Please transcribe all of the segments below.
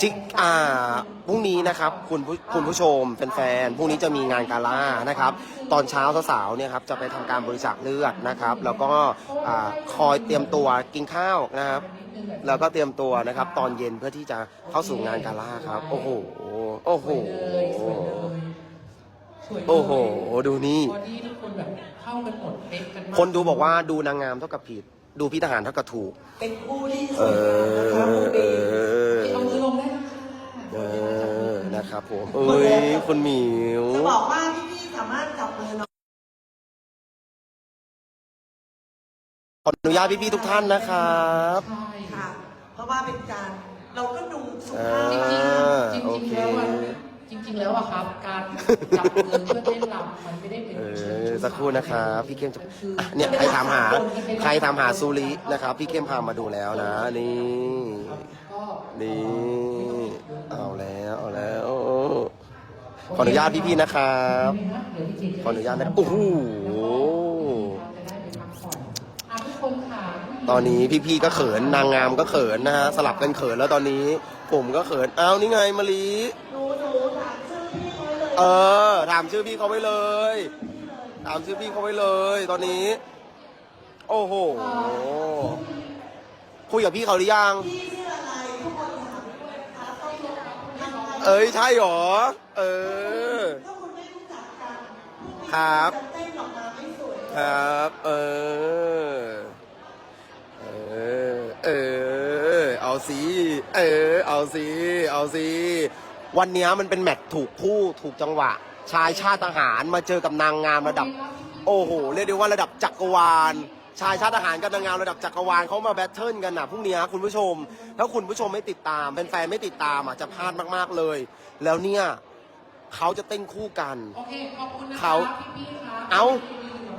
จิอ่าพรุ่งนี้นะครับคุณผู้คุณผู้ชมแฟนๆพรุ่งนี้จะมีงานกาล่านะครับ ตอนเช้าสาวๆเนี่ยครับจะไปทำการบริจาคเลือดนะครับ แล้วก็อ่าคอยเตรียมตัวกินข้าวนะครับ แล้วก็เตรียมตัวนะครับ ตอนเย็นเพื่อที่จะเข้าสู่งานกาล่าครับ โอ้โหโอ้โหสวยเลยสวยเลยโอ้โห ดูนี่บอดี้ทุกคนแบบเข้ากันหมดเป๊ะกันมากคนดูบอกว่าดูนางงามเท่ากับผิด ดูพี่ทหารเท่ากับถูก เป็นคู่ที่สเอวยงามนะคะอคู่เอนี้อเอ นะครับผมเอ้ยคุณหมิว จะบอกว่าพี่ๆสามารถจับมือน้องขออนุญาตพี่ๆทุกท่านนะครับ ใช่ค่ะ เพราะว่าเป็นการเราก็ดูสุเอภาพจริงอๆจริงๆแล้วอะจริง ๆ แล้วอะครับ การจับมือเพื่อเต้นรำมันไม่ได้เป็นเออสักครู่นะครับพี่เข้มจะอะเนี่ยใครถามหา ใครถามหาซูรินะครับ พี่เข้มพามาดูแล้วนะ นี่ ก็นี่ เอาแล้ว เอาแล้ว ขออนุญาตพี่ๆนะครับขออนุญาตนะโอ้โหจะได้ไปพักผ่อนอะทุกคนค่ะตอนนี้พี่ๆก็เขินนางงามก็เขินนะฮะสลับกันเขินแล้วตอนนี้ ผมก็เขินอ้าวนี่ไงมะลิหนูหนูถามชื่อพี่เออถามชื่อพี่เขาไว้เลยถามชื่อพี่เขาไว้เลย ตอนนี้ โอ้โหคุยกับพี่เขาหรือยังเอ้ยใช่หรอ เออ ถ้าคุณไม่รู้จักกันครับ จะเต้นออกมาไม่สวย ครับ เออ เออ เออ เอาสิเออ เอาสิเอาสิวันเนี้ยมันเป็นแมตช์ถูกคู่ถูกจังหวะ ชายชาติทหารมาเจอกับนางงามระดับ โอ้โห เรียกได้ว่าระดับจักรวาล ชายชาติทหารกับนางงามระดับจักรวาลเขามาแบทเทิลกันนะพรุ่งนี้คุณผู้ชม ถ้าคุณผู้ชมไม่ติดตามแฟนๆไม่ติดตามอะจะพลาดมากๆเลย แล้วเนี่ย เขาจะเต้นคู่กัน โอเค ขอบคุณนะคะเขาพี่ๆค่ะเอา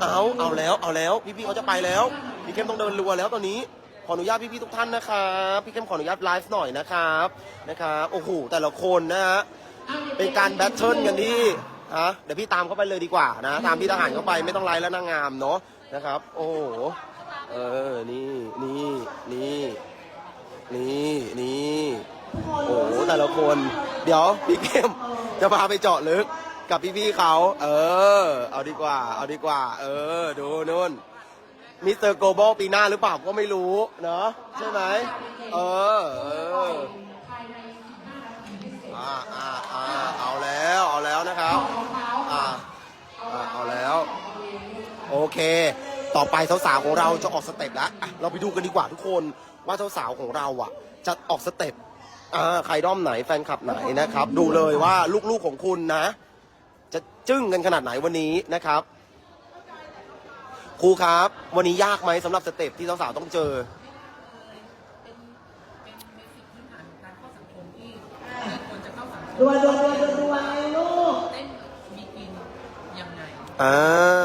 เอา เอาแล้ว เอาแล้ว พี่ๆเขาจะไปแล้ว พี่เข้มต้องเดินรัวแล้วตอนนี้ ขออนุญาตพี่ๆทุกท่านนะครับ พี่เข้มขออนุญาตไลฟ์หน่อยนะครับ นะครับ โอ้โห แต่ละคนนะฮะเป็นการแบทเทิลกันที่ฮะเดี๋ยวพี่ตามเข้าไปเลยดีกว่านะ ตามพี่ทหารเข้าไปไม่ต้องไลฟ์แล้วนางงามเนาะนะครับ โอ้โหเออนี่นี่นี่นี่นี่โอ้โหแต่ละคน เดี๋ยวพี่เข้ม จะพาไปเจาะลึกกับพี่ๆเขา เออ เอาดีกว่า เอาดีกว่า เออ ดูนู่น มิสเตอร์โกลบอลปีหน้าหรือเปล่าก็ไม่รู้ เนาะใช่ไหม เออ เอออ่าอ่าอ่าเอาแล้ว เอาแล้วนะครับ อ่าอ่าเอาแล้ว โอเค ต่อไปสาวๆของเราจะออกสเต็ปแล้วอะเราไปดูกันดีกว่าทุกคนว่าสาวๆของเราอะ จะออกสเต็ป อ่าใครด้อมไหนแฟนคลับไหนนะครับ ดูเลยว่าลูกๆของคุณนะ จะจึ้งกันขนาดไหนวันนี้นะครับ ครูครับ วันนี้ยากไหมสำหรับสเต็ปที่สาวๆต้องเจอดวนดวนดวนดวนดวนไงลูก เต้นบีกินยังไง อ่า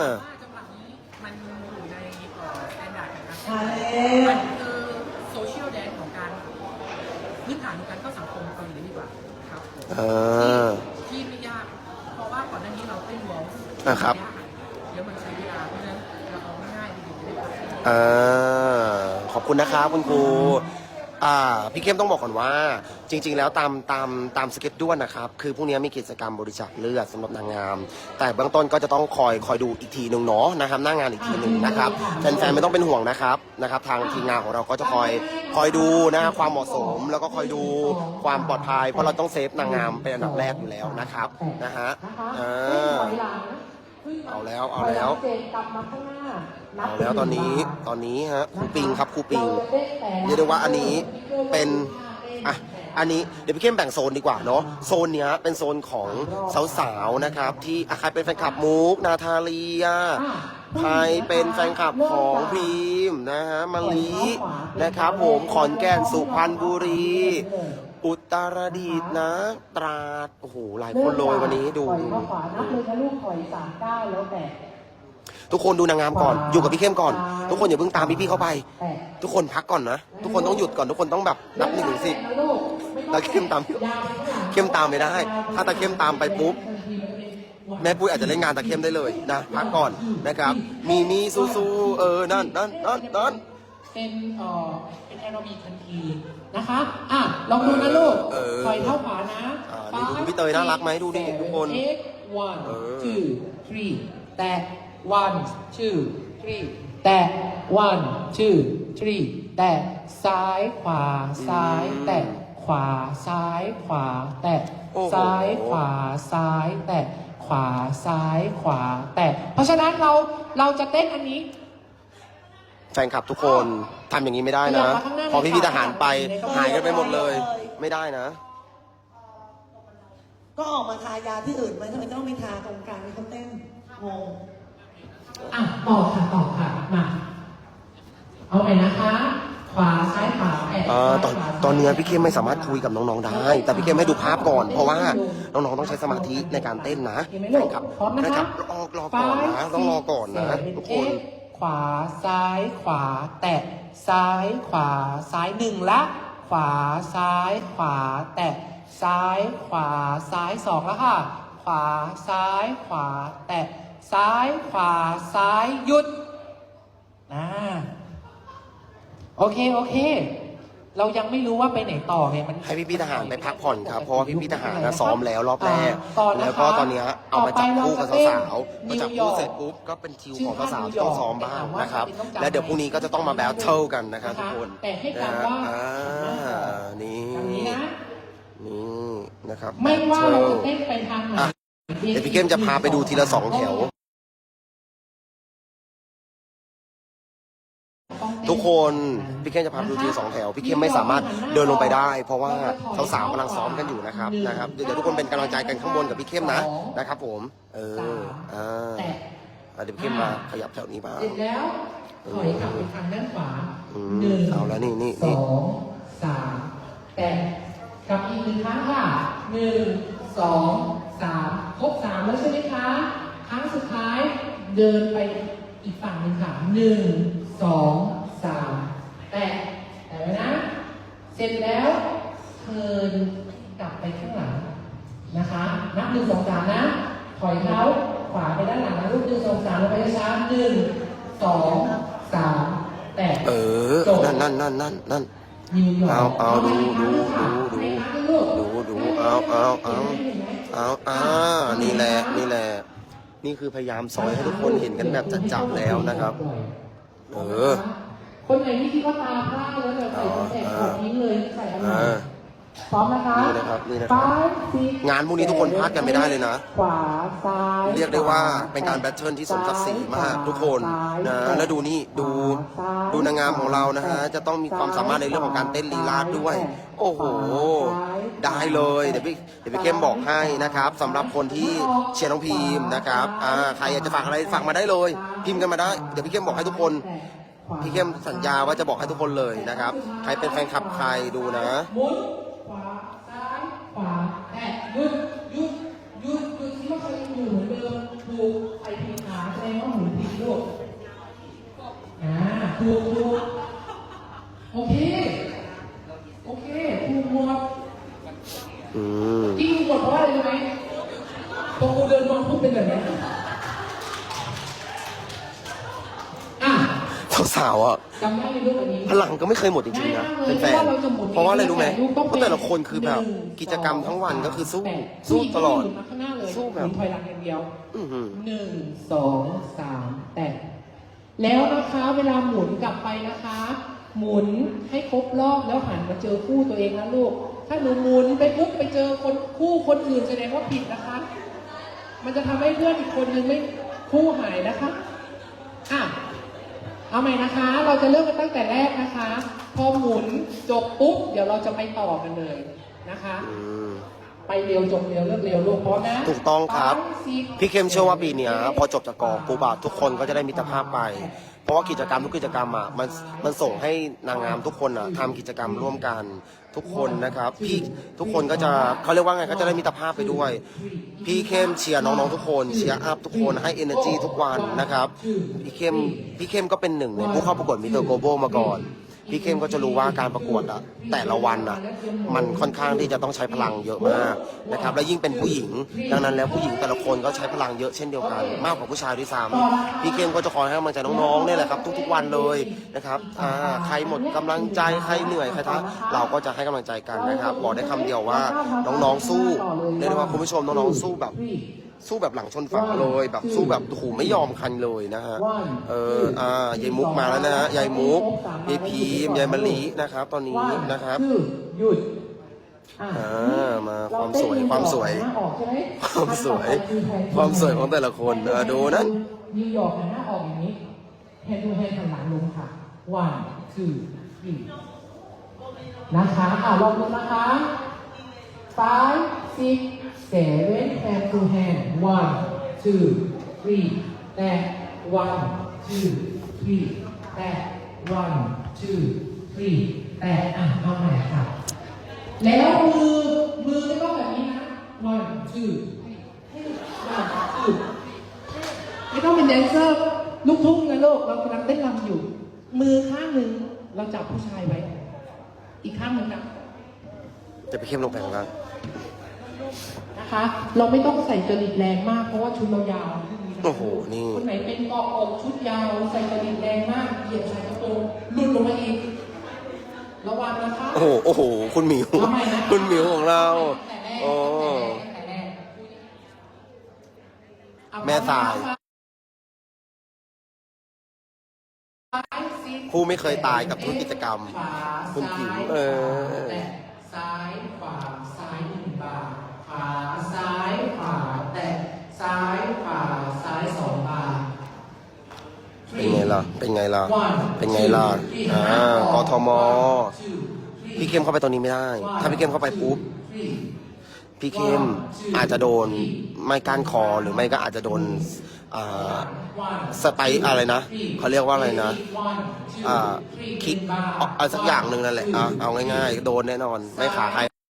ครับผมอ่าที่ไม่ยาก เพราะว่าก่อนหน้านี้เราเต้นวอลส์อะครับยากเดี๋ยวมันใช้เวลาเพราะฉะนั้นเราเอาง่ายๆดีๆจะได้พัฒนาอ่าขอบคุณนะครับคุณครู อ่าพี่เข้มต้องบอกก่อนว่า จริง ๆ แล้วตามตามตามสเก็ตด้วนนะครับ คือพรุ่งนี้มีกิจกรรมบริจาคเลือดสำหรับนางงาม แต่เบื้องต้นก็จะต้องคอยคอยดูอีกทีหนึ่งเนาะนะครับ หน้างานอีกทีหนึ่งนะครับแฟนๆไม่ต้องเป็นห่วงนะครับนะครับ ทางทีมงานของเราก็จะคอยคอยดูนะฮะความเหมาะสม แล้วก็คอยดูความปลอดภัยเพราะเราต้องเซฟนางงามเป็นอันดับแรกอยู่แล้วนะครับนะฮะอ่า เอาแล้วเอาแล้วเจนกลับมาข้างหน้าเอาแล้วตอนนี้ตอนนี้ฮะครูปิงครับครูปิงเรียกได้ว่าอันนี้เป็นอะอันนี้เดี๋ยวพี่เข้มแบ่งโซนดีกว่าเนาะโซนเนี้ยเป็นโซนของสาวๆนะครับ ที่อะใครเป็นแฟนคลับมุกนาทาเลียใครเป็นแฟนคลับของพีมนะฮะมาลีนะครับผมขอนแก่นสุพรรณบุรี อุตรดิตถ์นะ ตราด โอ้โห หลายคนเลยวันนี้ดูถอยดู เข้าขวานับเลยนะลูกถอยสามเก้าแล้วแตะทุกคนดูนางงามก่อน อยู่กับพี่เข้มก่อน ทุกคนอย่าเพิ่งตามพี่ๆเข้าไป แตะทุกคนพักก่อนนะ ทุกคนต้องหยุดก่อน ทุกคนต้องแบบนับหนึ่งถึงสิบลูกไม่ต้องแล้วเข้มตามเข้มตามไม่ได้ ถ้าตาเข้มตามไปปุ๊บ แม่ปุ้ยอาจจะเล่นงานตาเข้มได้เลยนะ พักก่อนนะครับ มีมีสู้ๆเออ นั่นนั่นนั่นนั่น เป็นเอ่อเป็นแอโรบิกทันทีนะคะอะลองดูนะลูกเออถอยเท้าขวานะอ่านี่ดูพี่เตยน่ารักไหมดูดิทุกคนเอ็ก one เออ two three แตะ one two three แตะ one two three แตะซ้ายขวาซ้ายแตะขวาซ้ายขวาแตะโอ้โห ซ้ายขวาซ้ายแตะขวาซ้ายขวาแตะเพราะฉะนั้นเราเราจะเต้นอันนี้ แฟนคลับทุกคนทำอย่างนี้ไม่ได้นะขยับมาข้างหน้าพอพี่เลยพี่ค่ะทหารไปหายกันไปหมดเลย ไม่ได้นะ ก็ออกมาทายาที่อื่นไหมทำไมต้องไปทาตรงกลางที่เขาเต้นงงอะต่อค่ะต่อค่ะมาเอาใหม่นะคะขวาซ้ายขวาแตะเอ่อตอนซ้ายขวาตอนเนี้ยพี่เข้มไม่สามารถคุยกับน้องๆได้ แต่พี่เข้มให้ดูภาพก่อน เพราะว่าน้องๆต้องใช้สมาธิในการเต้นนะเห็นไหมใช่ลูกครับพร้อมนะใช่คะครับรอรอก่อนนะ Five, ต้องรอก่อนนะ six, ทุกคน seven, eight ขวาซ้ายขวา แตะซ้ายขวาซ้ายหนึ่งละ ขวาซ้ายขวา แตะซ้ายขวาซ้ายสองแล้วค่ะ ขวาซ้ายขวา แตะซ้ายขวาซ้ายหยุดนะโอเค โอเค เรายังไม่รู้ว่าไปไหนต่อไงมันให้พี่พี่ทหารไปพักผ่อนครับ เพราะว่าพี่พี่ทหารนะซ้อมแล้วรอบแรกต่อนะคะแล้วก็ตอนเนี้ยเอามาจับคู่กับต่อไปสาวๆเรามาจะจับเต้นคู่เสร็จปุ๊บก็เป็นคิวของสาวๆที่ต้องซ้อมบ้างนะครับ แล้วเดี๋ยวพรุ่งนี้ก็จะต้องมาแบทเทิลกันนะครับทุกคนแต่ให้นะจำฮะว่าอ่านี่ อย่างนี้นะ นี่นะครับไม่ว่าเราจะ battle เต้นไปทางไหน อะเดี๋ยวพี่เข้มจะพาไปดูทีละสองแถว ทุกคนพี่เข้มจะพาดูทีสองแถวพี่เข้มไม่สามารถเดินลงไปได้ เพราะว่าสาวๆกำลังซ้อมกันอยู่นะครับนะครับเดี๋ยวทุกคนเป็นกำลังใจกันข้างบนกับพี่เข้มนะนะครับ ผม เอออ่าแตะเดี๋ยวพี่เข้มมาขยับแถวนี้บ้างเสร็จแล้วถอยกลับไปทางด้านขวาหนึ่งเอาแล้วนี่นี่สองสามแตะกลับอีกหนึ่งครั้งค่ะหนึ่งสองสามครบสามแล้วใช่ไหมคะครั้งสุดท้ายเดินไปอีกฝั่งหนึ่งค่ะหนึ่งสอง สามแตะแตะไว้นะ เสร็จแล้วเทิร์นกลับไปข้างหลังนะคะ นับหนึ่งสองสามนะ ถอยเท้าขวาไปด้านหลังนะลูกหนึ่งสองสามลงไปช้าๆหนึ่งสองสามแตะเออ นั่นนั่นนั่นนั่นนั่นนิวยอร์กเอาเอาดูดูค่ะดูในครั้งลูกดูดูเอาเอาเอาเอาอ่านี่แหละนี่แหละนี่คือพยายามซอยให้ทุกคนเห็นกันแบบจัดๆแล้วนะครับ เออ คนไหนที่คิดว่าตาพร่าแล้วแบบใส่แสงขอดทิ้งเลยใส่อันไหนอ่าพร้อมนะคะนี่นะครับนี่นะครับ Five, six, งานพวกนี้ทุกคนพลาดกันไม่ได้เลยนะ ขวาซ้ายเรียกได้ว่าเป็นการแบทเทิลที่สมศักดิ์ศรีมากทุกคนนะแล้วดูนี่ดูดูนางงามของเรานะฮะจะต้องมีความสามารถในเรื่องของการเต้นลีลาดด้วย โอ้โห ได้เลยเดี๋ยวพี่เดี๋ยวพี่เข้มบอกให้นะครับสำหรับคนที่เชียร์น้องพีมนะครับอ่าใครอยากจะฝากอะไรฝากมาได้เลย พิมพ์กันมาได้ เดี๋ยวพี่เข้มบอกให้ทุกคน พี่เข้มสัญญาว่าจะบอกให้ทุกคนเลยนะครับ ใครเป็นแฟนคลับใครดูนะ หมุนขวาซ้ายขวาแตะหยุดหยุดหยุดหยุดที่ว่าเขายังอยู่เหมือนเดิมถูกไปผิดขาแสดงว่าหมุนผิดลูกอ่าถูกถูกโอเค โอเคถูกหมด อืม ที่ถูกหมดเพราะว่าอะไรรู้ไหมพอกูเดินมาปุ๊บเป็นแบบนี้อะ สาวๆอะจำได้ไหมลูกอันนี้พลังก็ไม่เคยหมดจริงๆนะเป็นแฟนเพราะว่าอะไรรู้ไหมเพราะแต่ละคนคือแบบกิจกรรมทั้งวันก็คือสู้สู้ตลอดมาข้างหน้าเลยสู้แบบหมุนถอยหลังอย่างเดียวอื้อหือหนึ่งสองสามแตะแล้วนะคะเวลาหมุนกลับไปนะคะ หมุนให้ครบรอบแล้วหันมาเจอคู่ตัวเองนะลูก ถ้าหนูหมุนไปปุ๊บไปเจอคนคู่คนอื่นแสดงว่าผิดนะคะ มันจะทำให้เพื่อนอีกคนนึงไม่คู่หายนะคะอะ เอาใหม่นะคะ เราจะเริ่มกันตั้งแต่แรกนะคะ พอหมุนจบปุ๊บ เดี๋ยวเราจะไปต่อกันเลยนะคะ อืม ไปเร็วจบเร็วเลิกเร็วลูกพร้อมนะถูกต้องครับ Five, six, พี่เข้มเชื่อว่าปีเนี้ยพอจบจากกองปุ๊บอะทุกคนก็จะได้มิตรภาพไป เพราะว่ากิจกรรมทุกกิจกรรมอะมันมันส่งให้นางงามทุกคนอะทำกิจกรรมร่วมกันทุกคนนะครับ พี่ทุกคนก็จะเขาเรียกว่าไงก็จะได้มิตรภาพไปด้วย พี่เข้มเชียร์น้องๆทุกคนเชียร์อัพทุกคนให้ energy ทุกวันนะครับ พี่เข้มพี่เข้มก็เป็นหนึ่งในผู้เข้าประกวดมิเตอร์โกโบมาก่อน พี่เข้มก็จะรู้ว่าการประกวดอะแต่ละวันอะมันค่อนข้างที่จะต้องใช้พลังเยอะมากนะครับและยิ่งเป็นผู้หญิง ดังนั้นแล้วผู้หญิงแต่ละคนก็ใช้พลังเยอะเช่นเดียวกัน มากกว่าผู้ชายด้วยซ้ำพี่เข้มก็จะคอยให้กำลังใจน้องๆเนี่ยแหละครับ ทุกๆวันเลยนะครับอ่าใครหมดกำลังใจใครเหนื่อยใครท้อเราก็จะให้กำลังใจกันนะครับบอกได้คำเดียวว่าน้องๆสู้เรียกได้ว่าคุณผู้ชมน้องๆสู้แบบ สู้แบบหลังชนฝาเลย แบบสู้แบบโอ้โหไม่ยอมคันเลยนะฮะเอออ่ายายมุกมาแล้วนะฮะยายมุกยายพีมยายมะลินะครับ ตอนนี้นะครับคือหยุดอะอ่ามาความสวยความสวยหน้าออกใช่ไหมความสวย ความสวยของแต่ละคนเออดูนะนิวยอร์กหันหน้าออกอย่างนี้แฮนดูแฮนหันหลังลงค่ะ one two three นะคะอะลองดูนะคะ five six seven hand to hand one two three แตะ one two three แตะ one two three แตะอะเอาใหม่ค่ะ แล้วมือมือไม่ต้องแบบนี้นะ one two three one two ไม่ต้องเป็นแดนเซอร์ลูกทุ่งนะลูกเรากำลังเต้นรำอยู่ มือข้างหนึ่งเราจับผู้ชายไว้ อีกข้างหนึ่งจับจะไปเข้มลงไปข้างล่า นะคะ เราไม่ต้องใส่จริตแรงมากเพราะว่าชุดเรายาวโอ้โห นี่คนไหนเป็นเกาะอกชุดยาวใส่จริตแรงมากเหยียบชายกระโปรงหลุดลงมาอีกระวังนะคะโอ้โหโอ้โห คุณหมิวทำไมนะคุณหมิวของเราแต่แรกโอ้แต่แรกเอาแม่สายผู้ไม่เคยตายกับทุกกิจกรรมขวาคุณผิวซ้ายเออแตะซ้ายขวาซ้ายหนึ่งบาทขวา ซ้ายขวาแตะซ้ายขวาซ้ายสองบาทเป็นไงล่ะ เป็นไงล่ะ One, เป็นไงล่ะ two, three, อ่ากทม One, two, three. พี่เข้มเข้าไปตรงนี้ไม่ได้ ถ้าพี่เข้มเข้าไปปุ๊บ Three. พี่เข้มอาจจะโดนไม่ก้านคอหรือไม่ก็อาจจะโดนอ่า One, สไปร์อะไรนะเขาเรียกว่าอะไรนะ one, two, อ่า three. คิกเอาเอาสักอย่างหนึ่งนั่นแหละอะเอาง่ายๆ โดนแน่นอน ไม่ขาใคร